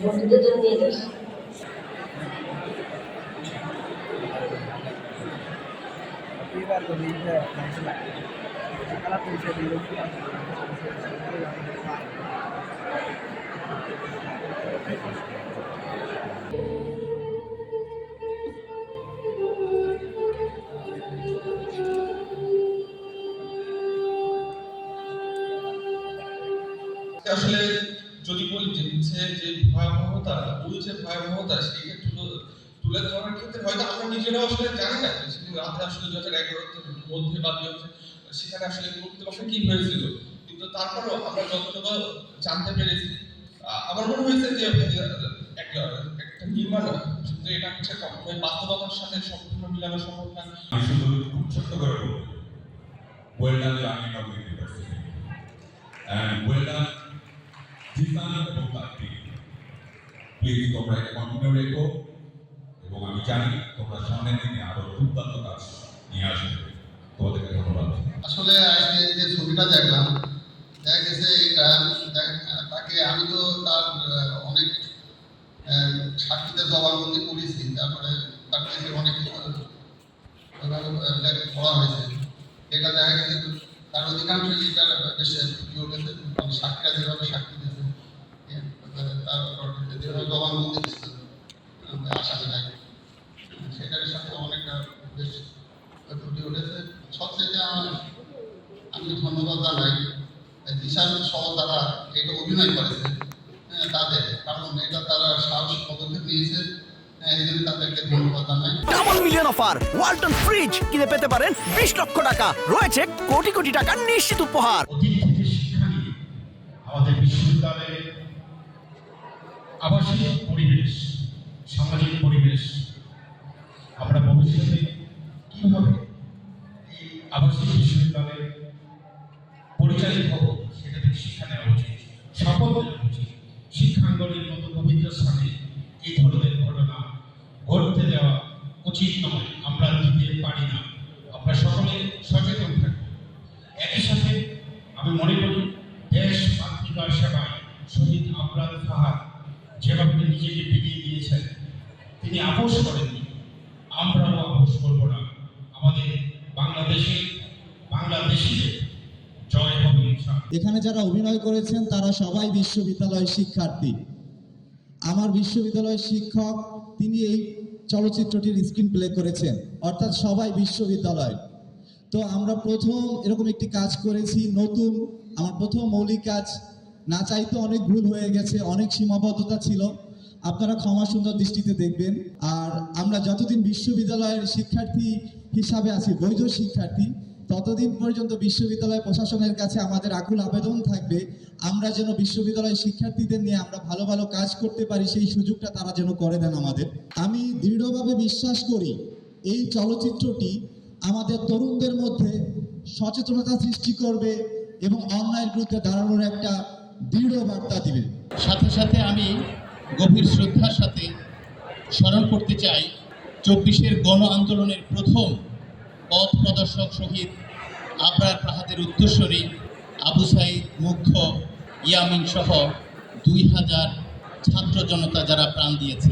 বন্ধুদের জন্য নিয়ে যাস আসলে যদি বলি যে হচ্ছে যে ভয়াবহতা ওই যে ভয়াবহতা, সেইটা তুলে তুলে ধরার ক্ষেত্রে হয়তো আমরা নিজেরাও আসলে জানি না সেদিন রাতে আসলে দু হাজার এগারোর মধ্যে বা সেখানে আসলে প্রকৃতপক্ষে কি হয়েছিল? কিন্তু তারপরেও আমরা যতটুকু জানতে পেরেছি আমার মনে হয়েছে যে একটা নির্মাণ কিন্তু এটা হচ্ছে কখনোই বাস্তবতার সাথে সম্পূর্ণ মিলানো সম্ভব না। খুব ছোট্ট করে done learning of university and well done তার প্লিজ তোমরা এটা কন্টিনিউ রেখো এবং আমি জানি তোমরা সামনের দিনে আরও দুর্দান্ত কাজ নিয়ে আসবে। তোমাদেরকে ধন্যবাদ। আসলে আজকে যে ছবিটা দেখলাম এটা তাকে আমি তো তার অনেক সাক্ষীতে জবানবন্দি করেছি, তারপরে তার কাছে অনেক পড়া হয়েছে। এটা দেখা গেছে তার অধিকাংশ মানে সাক্ষীরা যেভাবে সাক্ষী যেভাবে জবানবন্দি দিচ্ছে আশা নাই সেটার সাথে অনেকটা বেশ ফুটিয়ে উঠেছে সবচেয়ে আমার- আমি ধন্যবাদ জানাই দিশার সহ তারা এটা অভিনয় করেছে হ্যাঁ, তাদের কারণ এটা তারা সাহস পদক্ষেপ নিয়েছে হ্যাঁ, তাদেরকে ধন্যবাদ জানাই। Double million offer Walton fridge কিনে পেতে পারেন বিশ লক্ষ টাকা রয়েছে কোটি কোটি টাকার নিশ্চিত উপহার। অতীত থেকে শিক্ষা নিয়ে আমাদের বিশ্ববিদ্যালয়ে আবাসিক পরিবেশ, সামাজিক পরিবেশ, আমরা ভবিষ্যতে কীভাবে এই আবাসিক বিশ্ববিদ্যালয়ে পরিচালিত হব সেটা থেকে শিক্ষা নেওয়া উচিত নেওয়া উচিত শিক্ষাঙ্গনের মতো পবিত্র স্থানে এই ধরনের ঘটনা ঘটতে দেওয়া উচিত নয়, আমরা দিতে পারি না। আমরা সকলে সচেতন থাকব। একই সাথে আমি মনে করি দেশ মাতৃকার সেবায় শহীদ আমরান ফাহাদ যেভাবে নিজেকে দিয়েছেন তিনি আপোষ করেননি। আমরাও আপোষ করব না। আমাদের বাংলাদেশে, বাংলাদেশিদের জয় হবে এখানে যারা অভিনয় করেছেন, তারা সবাই বিশ্ববিদ্যালয়ের শিক্ষার্থী। আমার বিশ্ববিদ্যালয়ের শিক্ষক, তিনি এই চলচ্চিত্রটির স্ক্রিন প্লে করেছেন। অর্থাৎ সবাই বিশ্ববিদ্যালয়। তো আমরা প্রথম এরকম একটি কাজ করেছি, নতুন, আমার প্রথম মৌলিক কাজ না চাইতে অনেক ভুল হয়ে গেছে, অনেক সীমাবদ্ধতা ছিল। আপনারা ক্ষমা সুন্দর দৃষ্টিতে দেখবেন। আর আমরা যতদিন বিশ্ববিদ্যালয়ের শিক্ষার্থী হিসাবে আছি, বৈধ শিক্ষার্থী, ততদিন পর্যন্ত বিশ্ববিদ্যালয় প্রশাসনের কাছে আমাদের আকুল আবেদন থাকবে, আমরা যেন বিশ্ববিদ্যালয়ের শিক্ষার্থীদের নিয়ে আমরা ভালো ভালো কাজ করতে পারি, সেই সুযোগটা তারা যেন করে দেন আমাদের। আমি দৃঢ়ভাবে বিশ্বাস করি, এই চলচ্চিত্রটি আমাদের তরুণদের মধ্যে সচেতনতা সৃষ্টি করবে এবং অন্যায়ের বিরুদ্ধে দাঁড়ানোর একটা দৃঢ় বার্তা দিবে। সাথে সাথে আমি গভীর শ্রদ্ধার সাথে স্মরণ করতে চাই, চব্বিশের গণ আন্দোলনের প্রথম পথ প্রদর্শক শহীদ আবরার প্রাহাদের উত্তরস্বরী আবু সাইদ, মুগ্ধ ইয়ামিন সহ দুই হাজার ছাত্র জনতা যারা প্রাণ দিয়েছে।